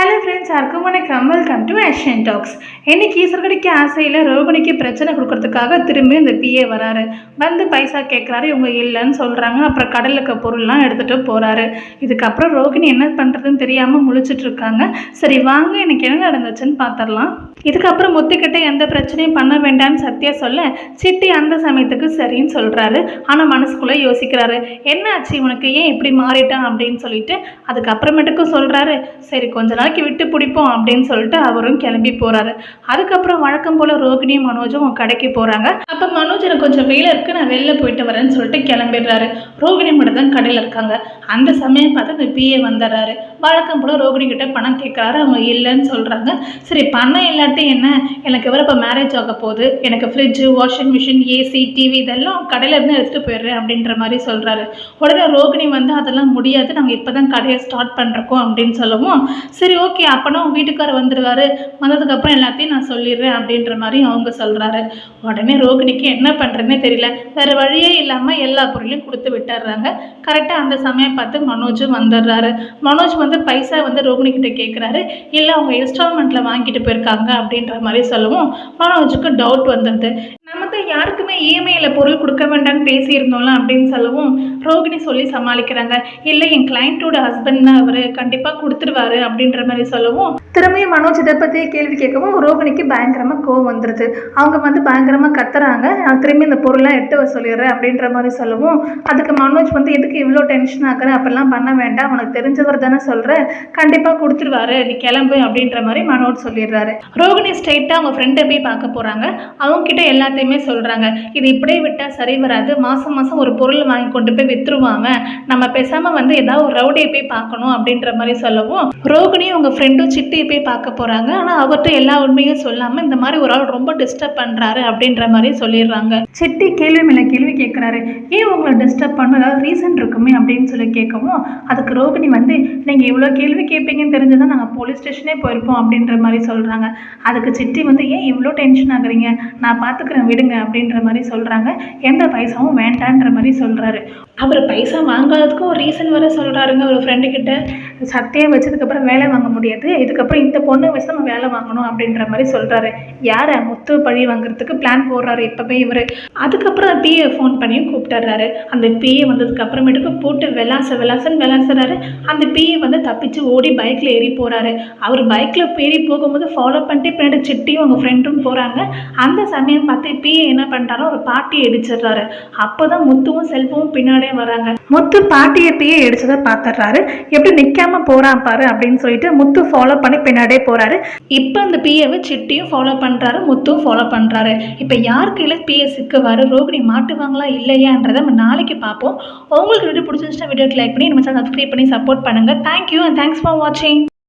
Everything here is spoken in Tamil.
ஹலோ ஃப்ரெண்ட்ஸ் யாருக்கும் வணக்கம். வெல்கம் டு ஏஷியன் டாக்ஸ் இன்னைக்கு ஈஸ்வரகடிக்கு ஆசையில் ரோகிணிக்கு பிரச்சனை கொடுக்கறதுக்காக திரும்பி இந்த பிஏ வராரு. வந்து பைசா கேட்குறாரு இவங்க இல்லைன்னு சொல்கிறாங்க அப்புறம் கடலுக்கு பொருள்லாம் எடுத்துகிட்டு போகிறாரு இதுக்கப்புறம் ரோகிணி என்ன பண்ணுறதுன்னு தெரியாமல் முழிச்சிட்டு இருக்காங்க. சரி வாங்க எனக்கு என்ன நடந்துச்சுன்னு பார்த்துடலாம் இதுக்கப்புறம் முத்துக்கிட்ட எந்த பிரச்சனையும் பண்ண வேண்டாம்னு சத்யா சொல்ல சிட்டி அந்த சமயத்துக்கு சரின்னு சொல்கிறாரு ஆனால் மனசுக்குள்ளே யோசிக்கிறாரு. என்ன ஆச்சு உனக்கு ஏன் இப்படி மாறிட்டான் அப்படின்னு சொல்லிட்டு அதுக்கப்புறமேட்டுக்கும் சொல்கிறாரு சரி கொஞ்ச நாள் நாளைக்கு விட்டு பிடிப்போம் அப்படின்னு சொல்லிட்டு அவரும் கிளம்பி போகிறாரு அதுக்கப்புறம் வழக்கம் போல் ரோகிணியும் மனோஜும் கடைக்கு போகிறாங்க அப்போ மனோஜ் எனக்கு கொஞ்சம் வெயில இருக்குது நான் வெளில போயிட்டு வரேன்னு சொல்லிட்டு கிளம்பிடுறாரு. ரோகிணி மட்டும் தான் கடையில் இருக்காங்க. அந்த சமயம் பார்த்து அந்த பிஏ வந்துடுறாரு. வழக்கம் போல் ரோகிணி கிட்ட பணம் கேட்குறாரு அவங்க இல்லைன்னு சொல்கிறாங்க சரி பணம் இல்லாட்டி என்ன? எனக்கு வேறு இப்போ மேரேஜ் ஆக போகுது? எனக்கு fridge washing machine AC TV இதெல்லாம் கடையில இருந்து எடுத்துகிட்டு போயிடுறேன் அப்படின்ற மாதிரி சொல்கிறாரு உடனே ரோகிணி வந்து அதெல்லாம் முடியாது. நாங்கள் இப்போ தான் கடையை ஸ்டார்ட் பண்ணுறோம் அப்படின்னு சொல்லவும் சரி ஓகே அப்போனா உங்கள் வீட்டுக்கார் வந்துடுவார் வந்ததுக்கப்புறம் எல்லாத்தையும் நான் சொல்லிடுறேன் அப்படின்ற மாதிரி அவங்க சொல்கிறாரு உடனே ரோகிணிக்கு என்ன பண்ணுறதுனே தெரியல. வேறு வழியே இல்லாமல் எல்லா பொருளையும் கொடுத்து விட்டுறாங்க கரெக்டாக அந்த சமயம் பார்த்து மனோஜும் வந்துடுறாரு. மனோஜ் வந்து பைசா வந்து ரோகிணிக்கிட்ட கேட்குறாரு இல்லை அவங்க இன்ஸ்டால்மெண்ட்டில் வாங்கிட்டு போயிருக்காங்க அப்படின்ற மாதிரி சொல்லவும் மனோஜுக்கு டவுட் வந்துடுது யாருக்குமே இஎம்ஐயில் பொருள் கொடுக்க வேண்டாம்னு பேசியிருந்தோம்ல அப்படின்னு சொல்லவும் ரோகிணி சொல்லி சமாளிக்கிறாங்க. இல்லை என் கிளைண்ட்டோட ஹஸ்பண்ட் தான் அவர் கண்டிப்பாக கொடுத்துருவாரு அப்படின்ற மாதிரி சொல்லவும் திரும்பியும் மனோஜ் இதை பற்றி கேள்வி கேட்கவும் ரோகிணிக்கு பயங்கரமாக கோவம் வந்துடுது அவங்க வந்து பயங்கரமாக கத்துறாங்க. நான் திரும்பி இந்த பொருள்லாம் எட்டு வர சொல்லிடுறேன் அப்படின்ற மாதிரி சொல்லவும் அதுக்கு மனோஜ் வந்து எதுக்கு இவ்வளோ டென்ஷன் ஆகுற? அப்படிலாம் பண்ண வேண்டாம். உனக்கு தெரிஞ்சவர் தானே சொல்கிறேன் கண்டிப்பாக கொடுத்துருவாரு. நீ கிளம்பு அப்படின்ற மாதிரி மனோஜ் சொல்லிடுறாரு. ரோகிணி ஸ்ட்ரைட்டாக அவங்க ஃப்ரெண்டை போய் பார்க்க போகிறாங்க அவங்க கிட்ட எல்லாத்தையுமே சொல்கிறாங்க இது இப்படியே விட்டால் சரி வராது. மாதம் மாதம் ஒரு பொருள் வாங்கி கொண்டு போய் விற்றுருவாங்க நம்ம பேசாமல் வந்து ஏதாவது ஒரு ரவுடியை போய் பார்க்கணும் அப்படின்ற மாதிரி சொல்லவும் ரோகிணி அவங்க ஃப்ரெண்டும் சிட்டியை போய் பார்க்க போகிறாங்க ஆனால் அவர்கிட்ட எல்லா உண்மையும் சொல்லாமல் இந்த மாதிரி ஒரு ஆள் ரொம்ப டிஸ்டர்ப் பண்ணுறாரு அப்படின்ற மாதிரி சொல்லிடுறாங்க. சிட்டி கேள்வி மேலே கேள்வி கேட்குறாரு ஏன் உங்களை டிஸ்டர்ப் பண்ண ஏதாவது ரீசன் இருக்குமே அப்படின்னு சொல்லி கேட்கவும் அதுக்கு ரோகிணி வந்து நீங்கள் இவ்வளோ கேள்வி கேட்பீங்கன்னு தெரிஞ்சுதான் நாங்கள் போலீஸ் ஸ்டேஷனே போயிருப்போம்? அப்படின்ற மாதிரி சொல்கிறாங்க அதுக்கு சிட்டி வந்து ஏன் இவ்வளோ டென்ஷன் ஆகுறீங்க? நான் பார்த்துக்கிறேன் விடுங்க. அப்படின்ற மாதிரி சொல்கிறாங்க எந்த பைசாவும் வேண்டான்ற மாதிரி சொல்கிறாரு அவர் பைசா வாங்காததுக்கும் ஒரு ரீசன் வர சொல்கிறாருங்க ஒரு ஃப்ரெண்டு கிட்ட. சட்டையை வச்சதுக்கப்புறம் வேலை வாங்க முடியாது. இதுக்கப்புறம் இந்த பொண்ணை வச்சு நம்ம வேலை வாங்கணும் அப்படின்ற மாதிரி சொல்கிறாரு யாரை? முத்து பழி வாங்குறதுக்கு பிளான் போடுறாரு இப்போவே இவர். அதுக்கப்புறம் பிஏ ஃபோன் பண்ணியும் கூப்பிட்டுறாரு. அந்த பிஏ வந்ததுக்கு அப்புறமேட்டுக்கு போட்டு விளாச விளாசன்னு விளாசுறாரு. அந்த பிஏ வந்து தப்பிச்சு ஓடி பைக்கில் ஏறி போகிறாரு அவர் பைக்கில் ஏறி போகும்போது ஃபாலோ பண்ணிட்டு பின்னாடி சிட்டியும் அவங்க ஃப்ரெண்டும் போகிறாங்க அந்த சமயம் பார்த்து பிஏ என்ன பண்ணுறாரோ ஒரு பாட்டியை இடிச்சிடுறாரு. அப்போ தான் முத்துவும் செல்வமும் பின்னாடியே வராங்க முத்து பாட்டியை பிஏ இடிச்சதை பார்த்துடுறாரு. எப்படி நிற்காம போகிறான் பாரு அப்படின்னு சொல்லிட்டு முத்து ஃபாலோ பண்ணி பின்னாடியே போகிறாரு இப்போ அந்த பிஏவை சிட்டியும் ஃபாலோ பண்ணுறாரு முத்தும் ஃபாலோ பண்ணுறாரு இப்போ யார் கையில் பிஏ சிக்குவார் ரோகிணி மாட்டுவாங்களா இல்லையான்றதை நம்ம நாளைக்கு பார்ப்போம். உங்களுக்கு வீடியோ பிடிச்சிருந்துச்சுன்னா வீடியோக்கு லைக் பண்ணி நம்ம சப்ஸ்கிரைப் பண்ணி சப்போர்ட் பண்ணுங்கள் தேங்க்யூ அண்ட் தேங்க்ஸ் ஃபார் வாட்சிங்